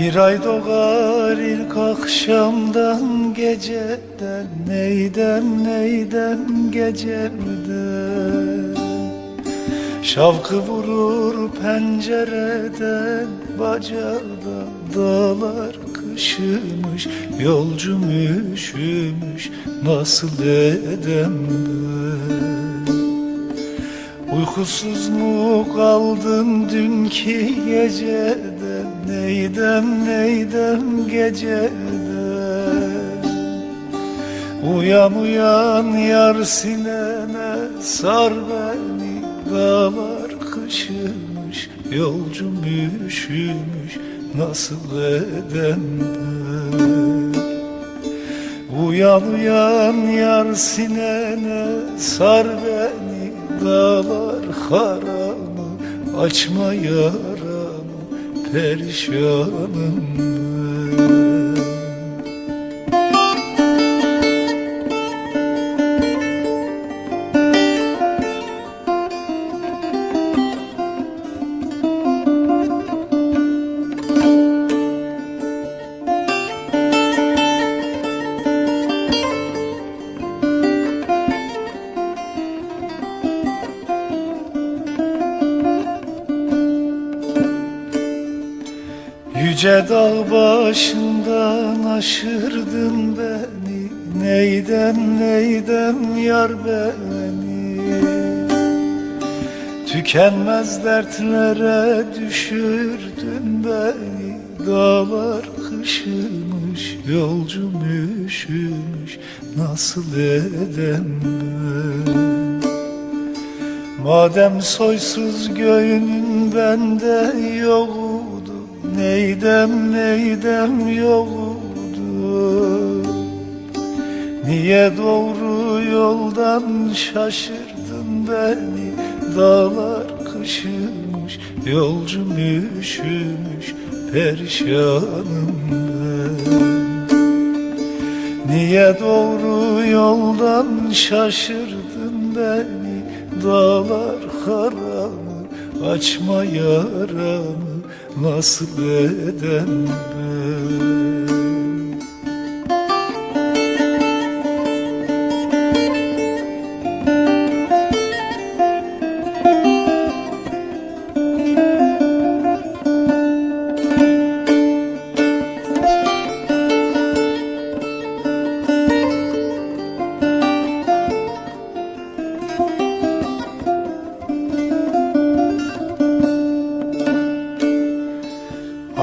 Bir ay doğar ilk akşamdan geceden Neydem neydem gecemden Şavkı vurur pencereden Bacadan dağlar kışımış Yolcum üşümüş nasıl edem ben Uykusuz mu kaldın dünkü geceden Neydem neydem geceden? Uyan uyan yar sinene sar beni Dağlar kışımış yolcum üşümüş Nasıl edem Uyan uyan yar sinene sar beni Dağlar haramı açma yaramı Perişanım ben Yüce dağ başından aşırdın beni. Neydem neydem yar beni? Tükenmez dertlere düşürdün beni. Dağlar kışımış yolcum üşümüş. Nasıl edem ben? Madem soysuz göğünün bende yoktu Neydem neydem yoktu Niye doğru yoldan şaşırdın beni? Dağlar kışımış yolcum üşümüş Perişanım Niye doğru yoldan şaşırdın beni? Dağlar haramı açma yaramı Nasıl edem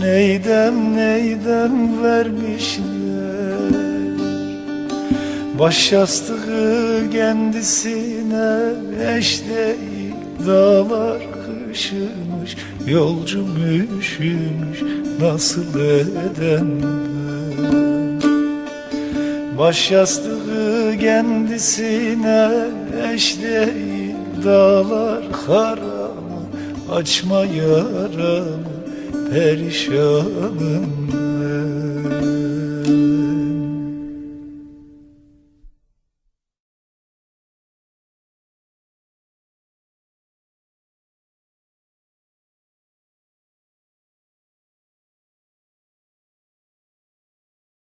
Neydem neydem vermişler? Baş yastığı kendisine eş değil Dağlar kışımış yolcum üşümüş Nasıl edem ben? Baş yastığı kendisine eş değil Dağlar haramı açma yaramı perişanım. ben